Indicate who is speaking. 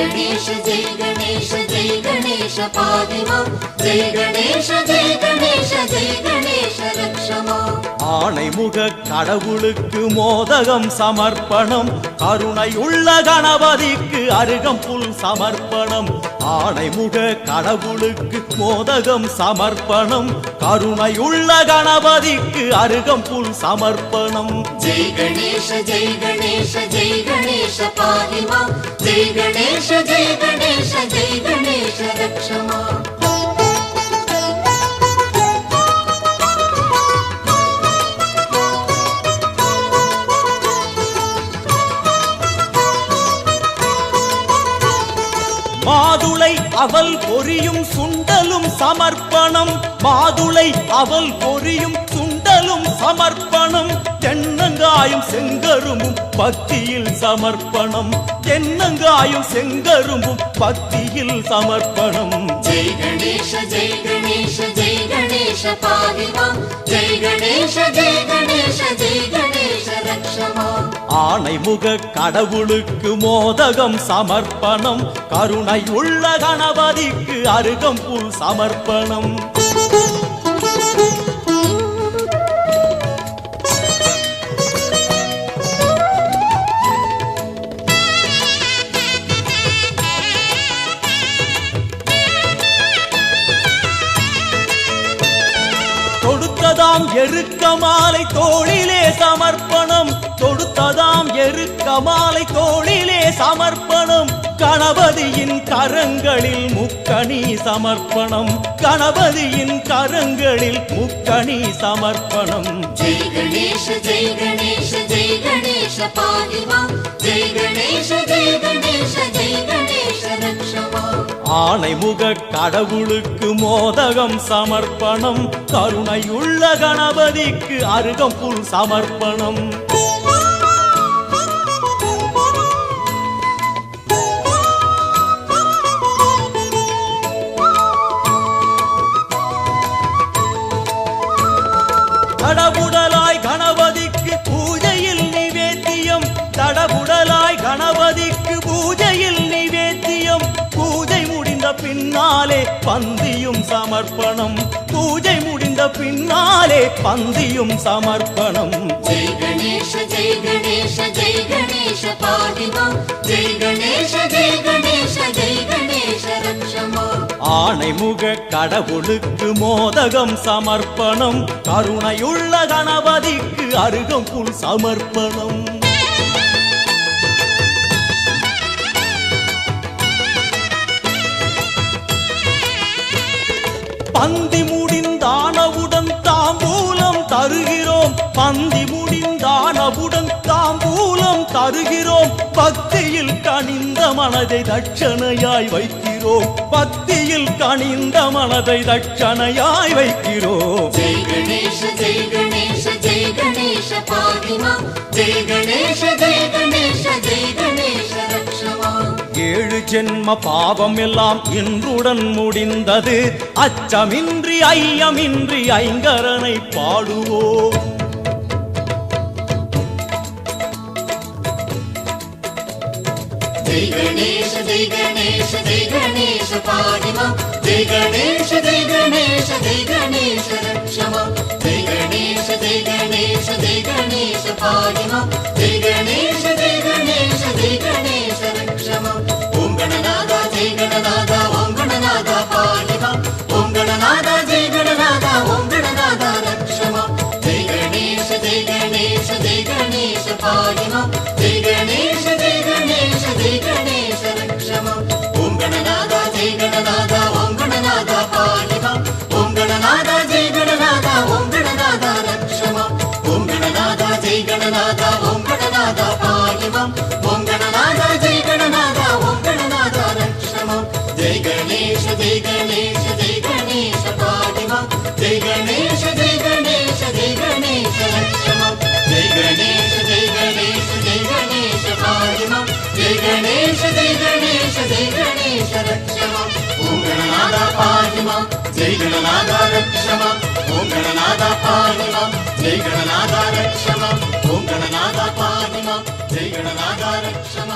Speaker 1: गणेश जय गणेश जय गणेश पाहि मां जय गणेश जय गणेश जय गणेश रक्ष माम्
Speaker 2: ஆணைமுக கடவுளுக்கு மோதகம் சமர்ப்பணம் கருணையுள்ள கணபதிக்கு அருகம்புல் சமர்ப்பணம் ஆணைமுக கடவுளுக்கு மோதகம் சமர்ப்பணம் கருணையுள்ள கணபதிக்கு அருகம்புல் சமர்ப்பணம்
Speaker 1: जय गणेश जय गणेश जय गणेश पाहि मां जय गणेश जय गणेश जय गणेश रक्ष माम्
Speaker 2: மாதுளை அவல் பொரியும் சுண்டலும் சமர்ப்பணம் மாதுளை அவல் பொரியும் சுண்டலும் சமர்ப்பணம் தென்னங்காயும் செங்கரும்பும் பக்தியில் சமர்ப்பணம் தென்னங்காயும் செங்கரும்பும் பக்தியில் சமர்ப்பணம்.
Speaker 1: ஜெய் கணேஷ ஜெய் கணேஷ ஜெய் கணேஷ பாதிவம் ஜெய் கணேஷ ஜெய் கணேஷ ஜெய் கணேஷ ரக்ஷமாம்
Speaker 2: ஆணைமுக கடவுளுக்கு மோதகம் சமர்ப்பணம். கருணை உள்ள கணபதிக்கு அருகம்புல் சமர்ப்பணம். தொடுத்ததாம் எருக்க மாலை தோளிலே சமர்ப்பணம். தொடுத்ததாம் எருக்க மாலை தோளிலே சமர்ப்பணம். கணபதியின் கரங்களில் முக்கணி சமர்ப்பணம். கணபதியின் கரங்களில் முக்கணி சமர்ப்பணம்.
Speaker 1: ஜெய் கணேஷ ஜெய் கணேஷ ஜெய் கணேஷ பாதிவா ஜெய் கணேஷ ஜெய் கணேஷ ஜெய் கணேஷ ரக்ஷமா.
Speaker 2: ஆணைமுக கடவுளுக்கு மோதகம் சமர்ப்பணம். கருணையுள்ள கணபதிக்கு அருகம்புல் சமர்ப்பணம். பின்னாலே பந்தியும் சமர்ப்பணம். பூஜை முடிந்த பின்னாலே பந்தியும் சமர்ப்பணம்.
Speaker 1: ஜெய் கணேஷ ஜெய் கணேஷ ஜெய் கணேஷ பாதிமா ஜெய் கணேஷ ஜெய் கணேஷ ஜெய் கணேஷ ரட்சமா.
Speaker 2: ஆணைமுக கடவுளுக்கு மோதகம் சமர்ப்பணம். கருணையுள்ள கணபதிக்கு அருகம் புல் சமர்ப்பணம். பந்தி முடிந்தானவுடன் தாம்பூலம் தருகிறோம். பக்தியில் கனிந்த மனதை தட்சணையாய் வைக்கிறோம். பக்தியில் கனிந்த மனதை தட்சணையாய் வைக்கிறோம்.
Speaker 1: ஜெய் கணேஷ ஜெய் கணேஷ ஜெய் கணேஷ பாதிமா ஜெய் கணேஷ ஜெய் கணேஷ ஜெய் கணேஷ
Speaker 2: ஏழு ஜென்ம பாவம் எல்லாம் இன்றுடன் முடிந்தது. அச்சமின்றி ஐயமின்றி ஐங்கரனை பாடுவோம்.
Speaker 1: జై గణేష జై గణేష జై గణేష పాణిమ జై గణేష జై గణేష జై గణేష రక్షమ జై గణేష జై గణేష జై గణేష పాణిమ జై గణేష జై గణేష జై గణేష లక్ష్మ జై గణేష జై గణేష జై గణేష పాదిమ జై గణేష జై గణేష జై గణేష రక్షమ ఓం గణనాద పాదిమ జై గణనాద రక్షమ ఓం గణనాద పాదిమ రక్షమ